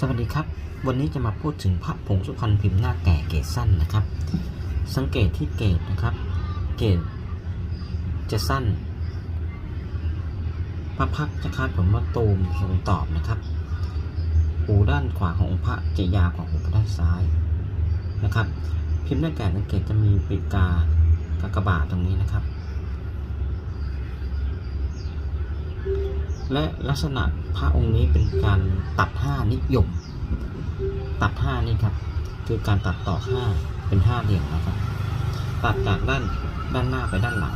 สวัสดีครับ วันนี้จะมาพูดถึงพระผงสุพรรณพิมพ์หน้าแก่เกรดสั้นนะครับ สังเกตที่เกรดนะครับ เกรดจะสั้น พระพักจะคาดผมว่าตูมทรงตอบนะครับ หูด้านขวาขององค์พระจะยาวกว่าหูด้านซ้ายนะครับ พิมพ์หน้าแก่สังเกตจะมีปีกกากากบาทตรงนี้นะครับ และลักษณะพระองค์นี้เป็นการตัดห้านิยม ตัดห้านี่ครับ คือการตัดต่อห้าเป็นห้าเหลี่ยมนะครับ ตัดจากด้านด้านหน้าไปด้านหลัง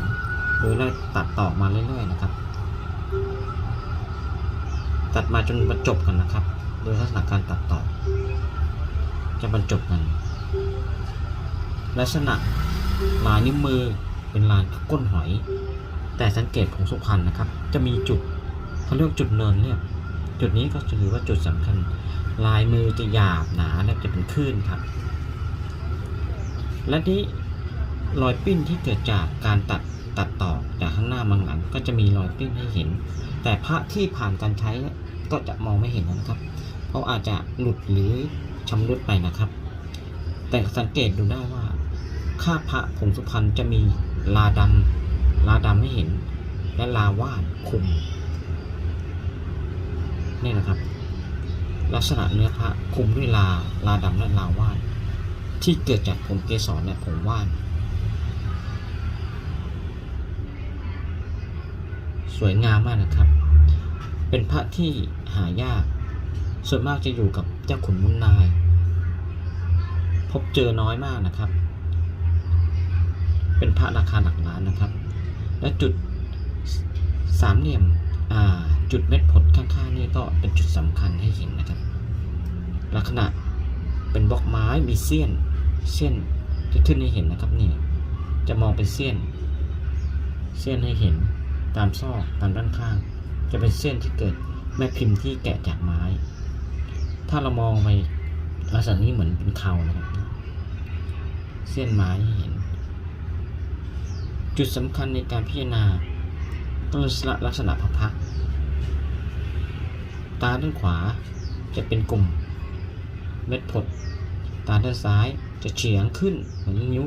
โดยไล่ตัดต่อมาเรื่อยๆนะครับ ตัดมาจนบรรจบกันนะครับ โดยลักษณะการตัดต่อ จะบรรจบกัน ลักษณะลายนิ้วมือเป็นลายก้นหอย แต่สังเกตของสุพรรณนะครับ จะมีจุด เขาเรียกจุดเนินเรียบจุดนี้ก็ถือว่าจุดสำคัญ ลายมือจะหยาบหนาและจะเป็นคลื่นครับ และนี้รอยปิ้นที่เกิดจากการตัดตัดต่อจากข้างหน้าบางหลังก็จะมีรอยปิ้นให้เห็น แต่พระที่ผ่านการใช้ก็จะมองไม่เห็นนะครับ เพราะอาจจะหลุดหรือชำรุดไปนะครับ แต่สังเกตดูได้ว่าค่าพระผงสุพรรณจะมีลาดำลาดำให้เห็น และลาวาดคุม นี่นะครับ ลักษณะเนื้อพระคุมด้วยลาลาดำและลาว่าดที่เกิดจากผงเกสรและผงว่าน สวยงามมากนะครับ เป็นพระที่หายาก ส่วนมากจะอยู่กับเจ้าขุนมุนนาย พบเจอน้อยมากนะครับ เป็นพระราคาหลักล้านนะครับ และจุดสามเหลี่ยม จุดเม็ดผลข้างๆนี่ก็เป็นจุดสำคัญให้เห็นนะครับ ลักษณะเป็นบล็อกไม้มีเสี้ยนเส้นที่ขึ้นให้เห็นนะครับนี่จะมองเป็นเส้น เส้นให้เห็นตามซอกตามด้านข้าง จะเป็นเส้นที่เกิดแม่พิมพ์ที่แกะจากไม้ ถ้าเรามองไปลักษณะนี้เหมือนเป็นเขานะครับ เส้นไม้ให้เห็น จุดสำคัญในการพิจารณา ต้องลักษณะพระพักตร์ตาด้านขวาจะเป็นกลุ่ม เม็ดผด ตาด้านซ้ายจะเฉียงขึ้นเหมือนนิ้ว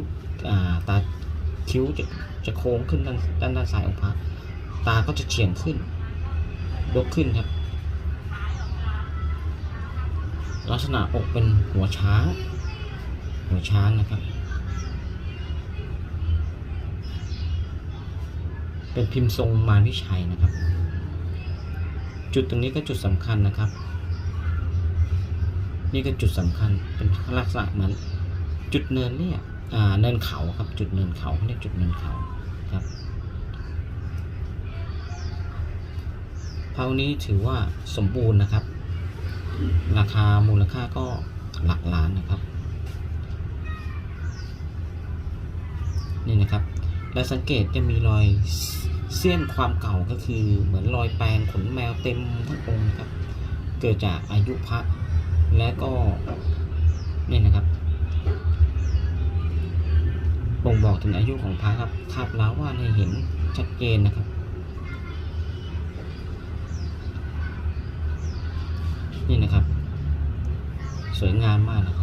อ่าตาคิ้วจะจะโค้งขึ้นด้านด้านด้านซ้ายของพระตาก็จะเฉียงขึ้นยกขึ้นครับ ลักษณะอกเป็นหัวช้าง หัวช้างนะครับ เป็นพิมพ์ทรงมารวิชัยนะครับ จุดตรงนี้ก็จุดสำคัญนะครับ นี่ก็จุดสำคัญเป็นลักษณะเหมือนจุดเนินเนี่ยเนินเขาครับจุดเนินเขาเขาเรียกจุดเนินเขาครับเท่านี้ถือว่าสมบูรณ์นะครับ ราคามูลค่าก็หลักล้านนะครับ นี่นะครับ และสังเกตจะมีรอยเสี้ยนความเก่าก็คือเหมือนรอยแปรงขนแมวเต็มทั้งองค์ครับ เกิดจากอายุพระและก็นี่นะครับบ่งบอกถึงอายุของพระครับคาบล้าวว่าให้เห็นชัดเจนนะครับ นี่นะครับ สวยงามมากนะครับ